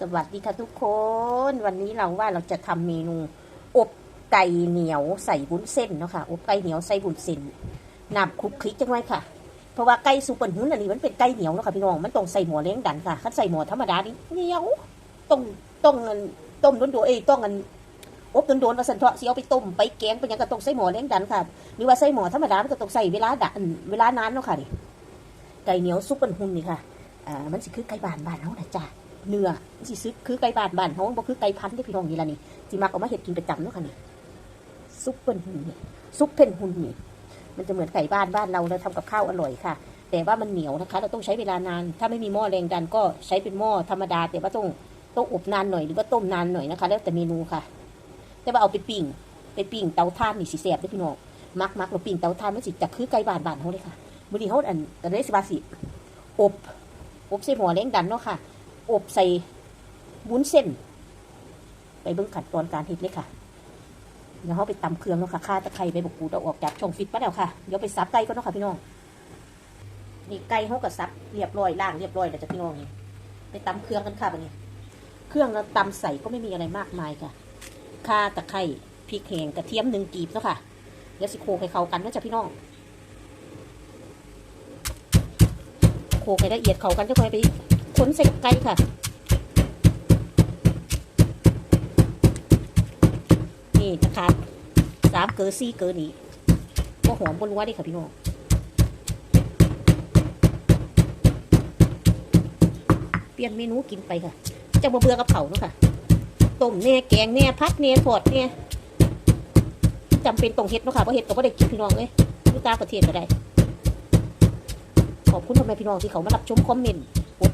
สวัสดีค่ะทุกคน วันนี้เราว่าเราจะทำเมนู อบไก่เหนียวใส่บุ้นเส้นเนาะค่ะอบไก่เหนียวใส่บุ้นเส้นน้ำคลุกคลิกจังไว้ค่ะ เพราะว่าไก่สุกเปิลหุ้นอันนี้มันเป็นไก่เหนียวเนาะค่ะพี่น้องมันต้องใส่หม้อเลี้ยงดันค่ะคันใส่หม้อธรรมดานี่เหนียวต้องต้องเงินต้มโดนๆเอ้ยต้องเงินอบโดนๆว่าสันเถาะสิเอาไปต้มไปแกงไปยังก็ต้องใส่หม้อเลี้ยงดันค่ะหรือว่าใส่หม้อธรรมดามันก็ต้องใส่เวลาดันเวลานานเนาะค่ะนี่ไก่เหนียวซุปเปิลหุ้นนี่ค่ะอ่ามันสิคือไก่บานบานเฮาะนะจ้า เนื้อสิซื้อคือไก่บ้านบ้านเขาบ่คือไก่พันธุ์ที่พี่น้องนี่ล่ะนี่สิมักเอามาเฮ็ดกินประจำเนาะค่ะนี่ซุปเปิ้นหุ่นนี่ซุปเพ่นหุ่นนี่มันจะเหมือนไก่บ้านบ้านเราเราทำกับข้าวอร่อยค่ะ แต่ว่ามันเหนียวนะคะ เราต้องใช้เวลานาน ถ้าไม่มีหม้อแรงดันก็ใช้เป็นหม้อธรรมดา แต่ว่าต้องต้องอบนานหน่อยหรือว่าต้มนานหน่อยนะคะ แล้วแต่เมนูค่ะ แต่ว่าเอาไปปิ้งไปปิ้งเตาถ่านนี่สิแซ่บด้อพี่น้องมักมักเราปิ้งเตาถ่านมันสิจะคือไก่บ้านบ้านเขาเลยค่ะมื้อนี้เฮาอันอันนี้สิว่าสิอบอบใส่หม้อแรงดันเนาะค่ะ อบใส่วุ้นเส้น ไปเบิ่งขั้นตอนการเฮ็ดเลยค่ะเดี๋ยวเขาไปตำเครื่องเนาะค่ะข่าตะไคร้ไปบกกูดเอาออกจากช่องฟิตมาแล้วค่ะ เดี๋ยวไปซับไก่ก่อนเนาะค่ะพี่น้อง นี่ไก่เขาก็ซับเรียบร้อยล่างเรียบร้อยแล้วจ้ะพี่น้องนี่ไปตำเครื่องกันค่ะบัดนี้ เครื่องเราตำใส่ก็ไม่มีอะไรมากมายค่ะข่าตะไคร้พริกแห้งกระเทียมหนึ่งกีบเนาะค่ะ เดี๋ยวสิโคให้เข้ากันเนาะจ้ะพี่น้อง โคให้ละเอียดเข้ากันจะค่อยไป ขนใส่กับไก่ค่ะ นี่ตะขาบสามเกลือซี่เกลือนี่ก็หอมบนวัวดิค่ะพี่น้องเปลี่ยนเมนูกินไปค่ะจะมาเบื่อกับเขาเนาะค่ะต้มแน่แกงแน่พัดแน่ทอดแน่จำเป็นต้องเฮ็ดเนาะค่ะเพราะเฮ็ดก็ไม่ได้กินพี่น้องเลยอยู่ต่าประเทศก็ได้ ขอบคุณพ่อแม่พี่น้องที่เขามารับชมคอมเมนต์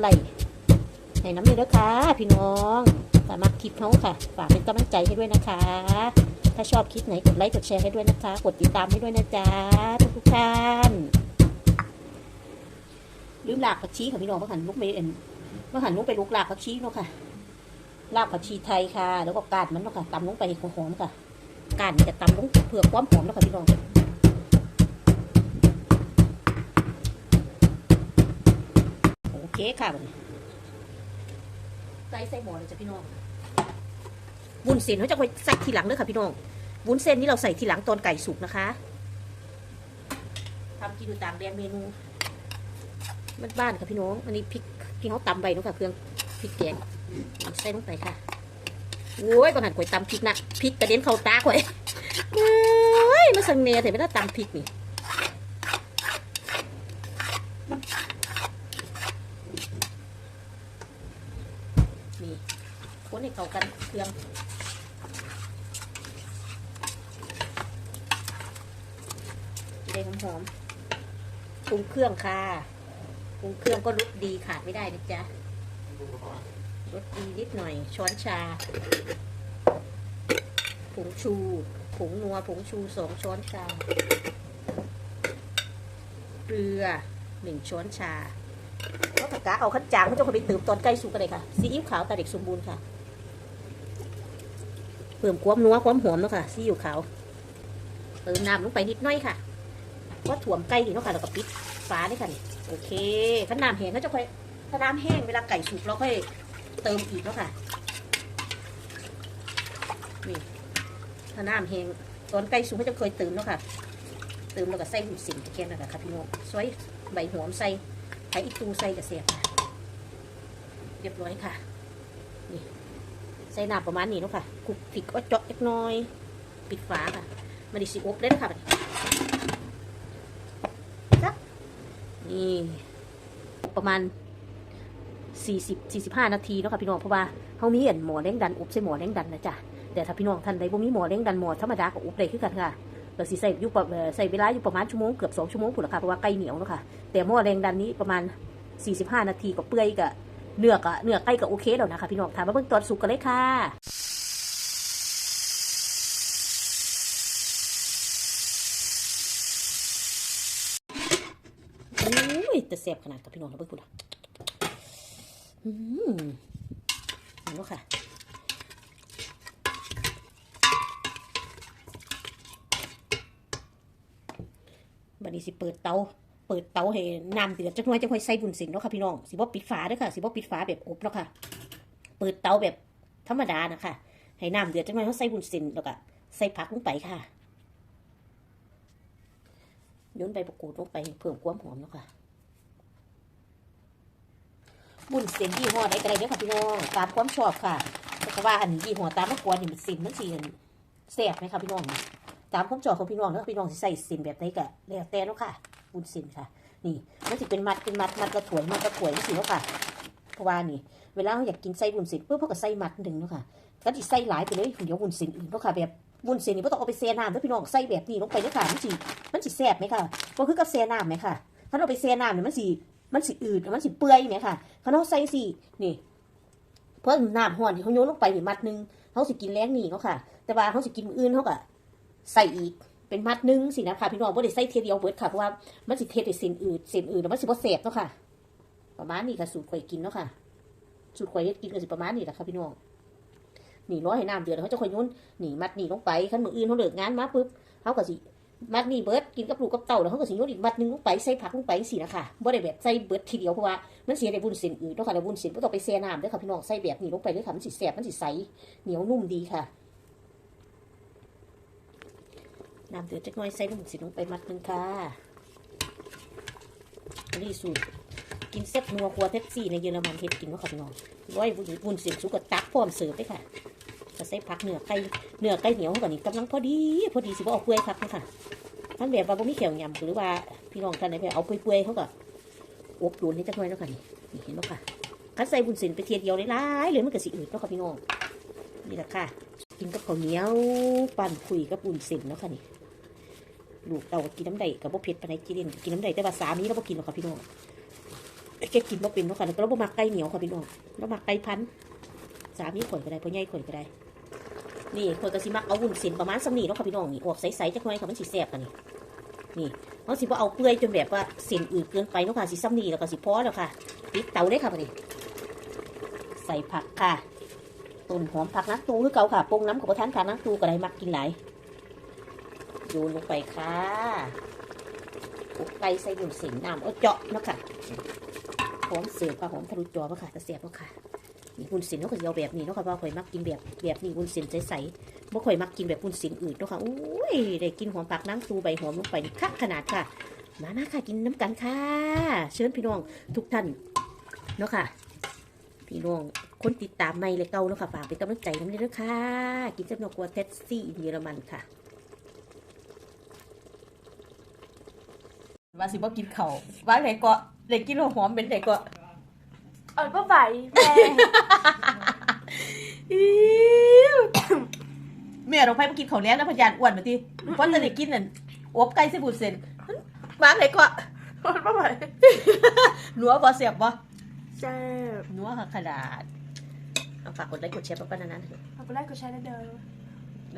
ไลค์ให้น้ำเนยด้วยค่ะ พี่น้องสามารถคลิปเขาค่ะ ฝากเป็นกำลังใจให้ด้วยนะคะ ถ้าชอบคลิปไหนกดไลค์กดแชร์ให้ด้วยนะคะ กดติดตามให้ด้วยนะจ๊ะทุกท่านลืมหลากผักชีค่ะพี่น้องเมื่อหันลูกเมย์เอ็นเมื่อหันลูกไปลูกหลากผักชีเนาะค่ะลากผักชีไทยค่ะ แล้วก็กาดมันเนาะค่ะตำลงไปหอมค่ะกาดจะตำลงเพื่อความหอมเนาะค่ะพี่น้องโอ เคค่ะบัดนี้ใส่ใส่หม้อเลยจ้ะพี่น้องวุ้นเส้นเขาจะไปใส่ทีหลังเลยค่ะพี่น้องวุ้นเส้นนี่เราใส่ทีหลังตอนไก่สุกนะคะทำกินอยู่ต่างแดนเมนูบ้านๆค่ะพี่น้อง อันนี้พริกที่เขาตำใบนาะค่ะเครื่องพริกแกงใส่ลงไปค่ะโอ้ยบางหันก๋วยตำพริกนะพริกกระเด็นเข้าตาข่อยโอ้ยมาสังเนียแต่ไม่ได้ตำพริกนี่นี่ คนให้เข้ากันเครื่องจะได้หอมๆปรุงเครื่องค่ะปรุงเครื่องก็รสดีขาดไม่ได้นะจ๊ะรสดีนิดหน่อย ช้อนชา ผงชู ผงนัว ผงชูสองช้อนชา เกลือหนึ่งช้อนชาก็ผักกาเอาขั้นจางเขาจะเอาไปเติมตอนใกล้สุกกันเลยค่ะ ซีอิ๊วขาวตาเด็กสมบูรณ์ค่ะ เพิ่มความนัวความหอมเนาะค่ะซีอิ๊วขาวเติมน้ำลงไปนิดน้อยค่ะก็ถ่วมไก่ดีเนาะค่ะแล้วก็ปิดฝาด้วยค่ะนี่โอเคถ้าน้ำแห้งก็จะค่อยถ้าน้ำแห้งเวลาไก่สุกเราค่อยเติมอีกเนาะค่ะนี่ถ้าน้ำแห้งตอนไก่สุกเขาจะเคยเติมเนาะค่ะเติมแล้วก็ใส่หุ่นสิงตะแกรงนั่นแหละค่ะพี่น้องซอยใบหอมใส่ไข่อีตูใส่กระเสียบเรียบร้อยค่ะนี่ ส่น้ำประมาณนี้เนาะค่ะคุกคลิกก็เจาะเล็กน้อย ปิดฝาค่ะมาดิสิอบเลยนะคะบัดนี้จับนี่ประมาณ40 45 นาทีเนาะค่ะพี่น้องเพราะว่าเขามีเห็นหมอเล้งดันอบใส่หมอเล้งดันนะจ๊ะแต่ถ้าพี่น้องท่านใดบ่มีหมอเล้งดันหมอธรรมดาก็อบได้คือกันค่ะเราสิใส่อยู่ใส่เวลาอยู่ประมาณชั่วโมงเกือบ2ชั่วโมงพุ่นละค่ะเพราะว่าไก่เหนียวเนาะค่ะแต่หม้อแรงดันนี้ประมาณ 45 นาทีก็เปื่อยก็ เนื้อก็เนื้อไก่ก็โอเคแล้วนะคะ พี่น้องถามมาเบิ่งตอนสุกกันเลยค่ะอุ้ยแต่แซ่บขนาดกับพี่น้องเราเบิ่งพุ่นละอืมเห็นบ่ค่ะบัดนี้สิเปิดเตา เปิดเตาให้น้ำเดือดจักหน่อยจังค่อยใส่บุญสินเนาะค่ะพี่น้องสิบ่ปิดฝาเด้อค่ะสิบ่ปิดฝาแบบอบเนาะค่ะ เปิดเตาแบบธรรมดานะคะให้น้ำเดือดจังหน่อยเขาใส่บุญส้นแล้วก็ใส่ผักลงไปค่ะโยนใบประกูดลงไปเพิ่มความหอมเนาะค่ะบุญส้นยี่ห้อใดก็ได้เด้อค่ะพี่น้องตามความชอบค่ะแต่ก็ว่าอันยี่ห้อตามมะกวนนี่มันส้นมันสิแซ่บไหมคะพี่น้องตามความชอบของพี่น้องเนาะพี่น้องสิใส่ส้นแบบไหนก็แล้วแต่เนาะค่ะ บุญเส้นค่ะ นี่มันสิเป็นมัดเป็นมัดมัดกระถวยมัดกระถวยสิเนาะค่ะเพราะว่านี่ เวลาเราอยากกินไส้บุญเส้นปุ๊บเขาก็ใส่มัดหนึ่งเนาะค่ะก็สิใส่หลายไปเลยเดี๋ยวบุญเส้นอื่นเนาะค่ะแบบบุญเส้นนี่บ่ต้องเอาไปแช่น้ำเด้อพี่น้องใส่แบบนี้ลงไปเนาะค่ะมันสิมันสิแซ่บไหมค่ะบ่คือกับแช่น้ำไหมค่ะ ถ้าเราไปแช่น้ำเนี่ยมันสิมันสิอืดมันสิเปื่อยไหมค่ะเขาเอาใส่สินี่เพราะน้ำห่อนที่เขาโยนลงไปนี่มัดหนึ่งเขาสิกินแรงนี่เนาะค่ะ แต่ว่าเขาสิกินออื่นเขาก็ใส่อีก เป็นมัดหนึงสินะคะพี่น้องบ่ได้ใส่เทียเดียวเบิดค่ะเพราะว่ามันสิเทให้เส้นอืดเส้นอืดแล้วมันสิบ่แซ่บเนาะค่ะ ประมาณนี้ค่ะสูตรข่อยกินเนาะค่ะ สูตรข่อยเฮ็ดกินก็สิประมาณนี้แหละค่ะพี่น้องนี่ร้อยให้น้ำเดือดเขาจะข่อยโยนนี่มัดนี่ลงไปคันมืออื่นเขาเลิกงานมาปุ๊บเขาก็สิมัดนี่เบิดกินกับลูกกับเต่าแล้วเขาก็สิโยนอีกมัดหนึงลงไปใส่ผักลงไปสินะคะบ่ได้แบบใส่เบิดทีเดียวเพราะว่ามันเสียในบุญเส้นอืดเนาะค่ะในบุญเส้นบ่ต้องไปแช่น้ำเด้อค่ะพี่น้องใส่แบบนี้ลงไปเลยค่ะมันสิแซ่บมันสิใสเหนียวนุ่มดีค่ะ น้ำเดือดจักน่อยใส่บุญเส้นลงไปมัดหนึงค่ะอันนี้สูตรกินเซ็ตนัวครัวแท็กซี่ในเยอรมันเฮ็ดกินว่าค่ะพี่น้องร้อยบุญเสียงสุกตักพร้อมเสิร์ฟไปค่ะจะใส่ผักเนื้อไก่เนื้อไก่เหนียวกว่านี้กำลังพอดี พอดีสิบ่เอาเปื่อยครับนะคะท่านแบบว่าบ่มีเขียวยำหรือว่าพี่น้องท่านไหนไปเอาเปื่อยๆเขาก็อบโดนให้จักหน่อยแล้วค่ะนี่นี่เห็นบ่ค่ะคันใส่บุญเส้นไปเทียเดียวหลายๆเลยมันก็สิอืดเนาะค่ะพี่น้องนี่แหละค่ะ กินกับข้าวเหนียวปั่นคุยกับบุญเส้นเนาะค่ะนี่ ลูกเต่ากินน้ำใดกับบ่เผ็ดปานใดกินเล่นกินน้ำใดแต่ว่าสามีเราบ่กินหรอกค่ะพี่น้องแกกินบ่เป็นเนาะค่ะแล้วก็เราบ่มักไก่เหนียวค่ะพี่น้องเรามักไก่พันสามีข่อยก็ได้พ่อใหญ่ข่อยก็ได้ นี่ข่อยก็สิมักเอาวุ้นเส้นประมาณสักนี้เนาะค่ะพี่น้องนี่ออกใสๆจักหน่อยค่ะมันสิแซ่บกันนี่นี่เราสิบ่เอาเปื่อยจนแบบว่าเส้นอืดเกินไปเนาะค่ะสิซ้ำนี่แล้วก็สิพอแล้วค่ะปิดเตาได้ค่ะบัดนี้ใส่ผักค่ะต้นหอมผักนักตูคือเก่าค่ะปรุงน้ำกับประทานค่ะนักตูก็ได้มักกินหลาย โยนลงไปค่ะอกไก่ใส่บุญเส้นน้ำเอาเจาะเนาะค่ะหอมเสือค่ะหอมทะลุจอมาค่ะต่เสียบมาค่ะนี่วุ้นส้นเขาก็สิเอาแบบนี้เนาะค่ะว่าข่อยมักกินแบบแบบนี้วุ้นส้นใสๆบ่ข่อยมักกินแบบวุ้นส้นอื่นเนาะค่ะอุ้ยได้กินหอมผักน้ำตูใบหอมลงไปคักขนาดค่ะ มานะค่ะกินน้ำกันค่ะ เชิญพี่น้องทุกท่านเนาะค่ะ พี่น้องคนติดตามไม่เลยเก่าเนาะค่ะฝากเป็นกำลังใจน้ำเลยนะคะกินจำนวนกว่าเท็ดซี่เยอรมันค่ะ ว่า สิบ่กินเขาวว่าไหนก็ได้กินหัวหอมเป็นไหนก็เออก็ไหวแม่อิ๊วแม่เราไปมากินข้าวแล้งนะพยานอ้วนมาทีเพราะจะได้กินนั่นอบไก่เสบุเซนวางไหนก็มันก็ไหวหนัวบ่เสียบบ่แซ่บหนัวค่ะขนาดเอาฝากกดไลค์กดแชร์ป้าป้านานั้นเอาไปแรกก็ใช้ได้เดิม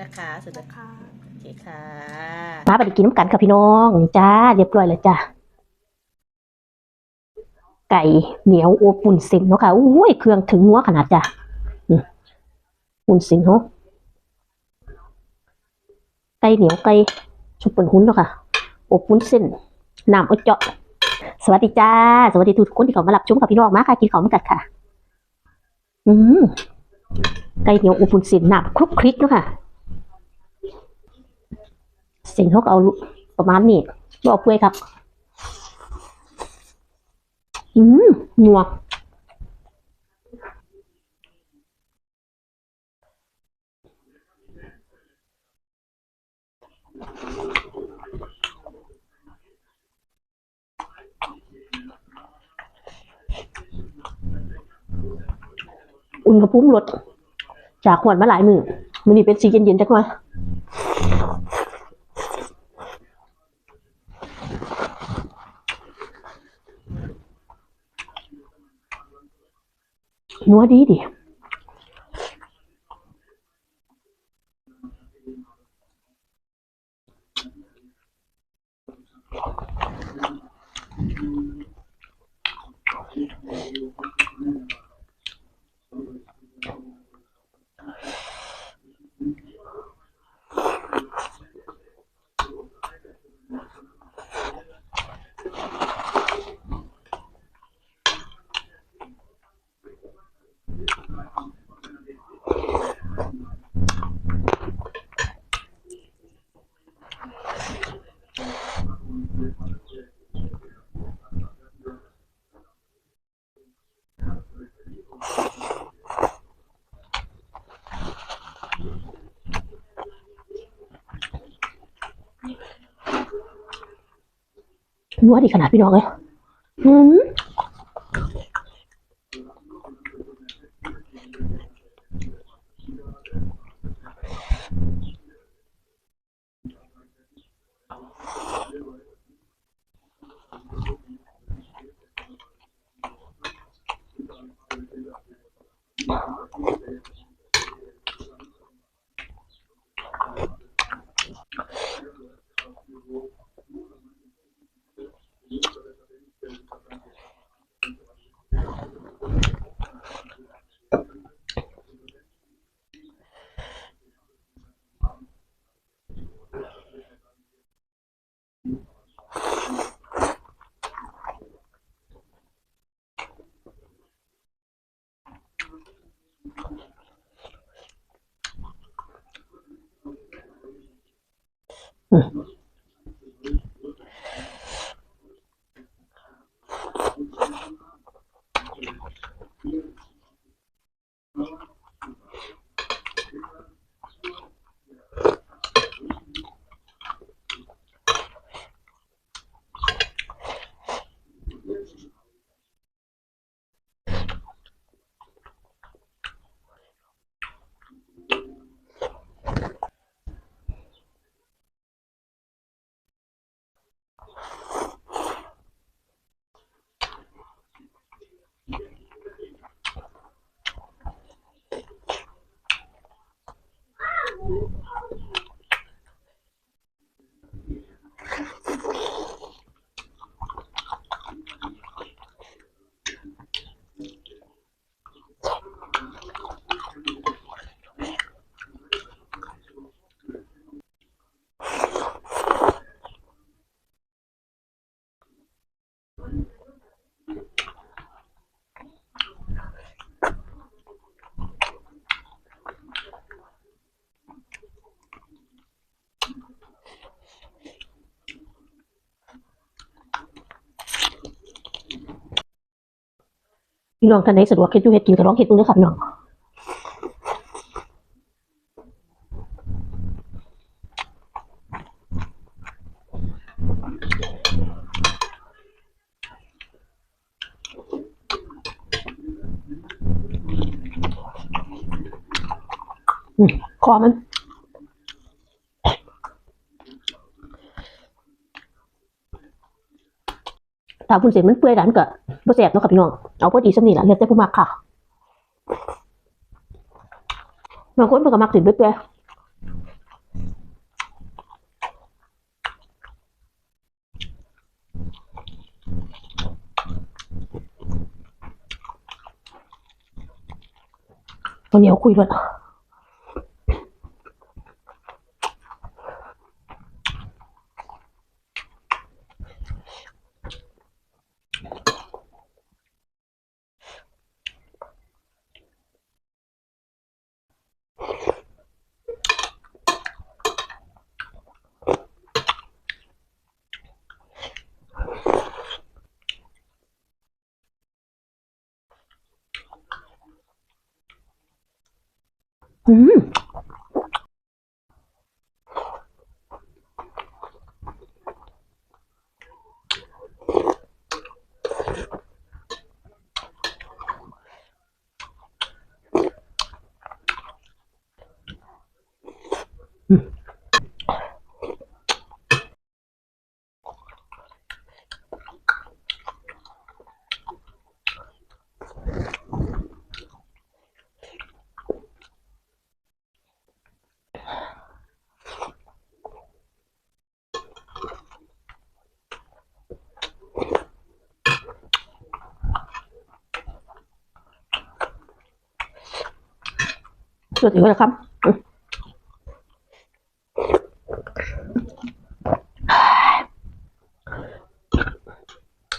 นะคะสุดนะคะโอ เคค่ะมาไปกินน้ำกันค่ะพี่น้องจ้าเรียบร้อยแล้วจ้าไก่เหนียวอบปุ่นเส้นเนาะค่ะอุ้ยเครื่องถึงนัวขนาดจ้ะอืมปุ่นเส้นเนาะไก่เหนียวไก่ชุบปุ่นหุ้นเนาะค่ะอบปุ่นเส้นน้ำอดเจาะสวัสดีจ้า สวัสดีทุกคนที่เขามารับชมค่ะพี่น้องมาค่ะกินของมากัดค่ะ อืมไก่เหนียวอบปุ่นเส้นน้ำคลุกคลิกเนาะค่ะ เสียงเขาเอาประมาณนี้บอกเพื่อยครับ อืมนัวอุณหภูมิลดจากขวดมาหลายมือมันนี่เป็นสีเย็นๆจักหน่ นัวดีดี นัวดีขนาดพี่น้องเลยอืม Thank you. พี่น้องท่านไหนสะดวกเฮ็ดอยู่เฮ็ดกินก็ลองเฮ็ดดูเด้อค่ะพี่น้องอืมคอมัน ถ้าคุณเสร็จมันเปื่อยดันก็บ่แซ่บเนาะค่ะพี่น้องเอาพอดีสำนี่ล่ะแล้วแต่ผู้มักค่ะบางคนเพิ่นก็มักสิเปื่อยๆวันนี้เอาคุยด้วย อื มสุดยอดเลยครับ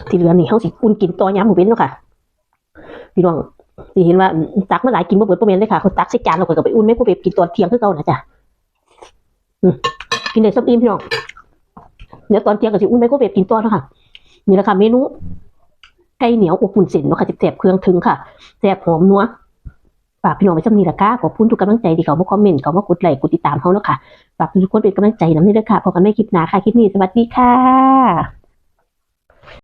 ที่เหลือนี่เฮาสิอุ่นกินต่อยามหมูเว้นเนาะค่ะพี่น้องสิเห็นว่าตักมาหลายกินบ่เบิดบ่แม่นเลยค่ะเขาตักใส่จานแล้วก็ไปอุ่นไม่ผู้เว็บกินตอนเที่ยงคือเก่านะจ๊ะกินได้สับอิ่มพี่น้องเดี๋ยวตอนเที่ยงก็สิอุ่นไม่ผู้เว็บกินต่อเนาะค่ะนี่แหละค่ะเมนูไก่เหนียวอบอุ่นเส้นเนาะค่ะแซ่บเครื่องถึงค่ะแซ่บหอมนัว ฝากพี่น้องไว้จำนี้ละค่ะขอบคุณทุกกำลังใจที่เขามาคอมเมนต์เขามากดไลค์กดติดตามเขาเนาะค่ะฝากทุกคนเป็นกำลังใจน้ำนี้ด้วยค่ะพบกันในคลิปหน้าค่ะคลิปนี้สวัสดีค่ะ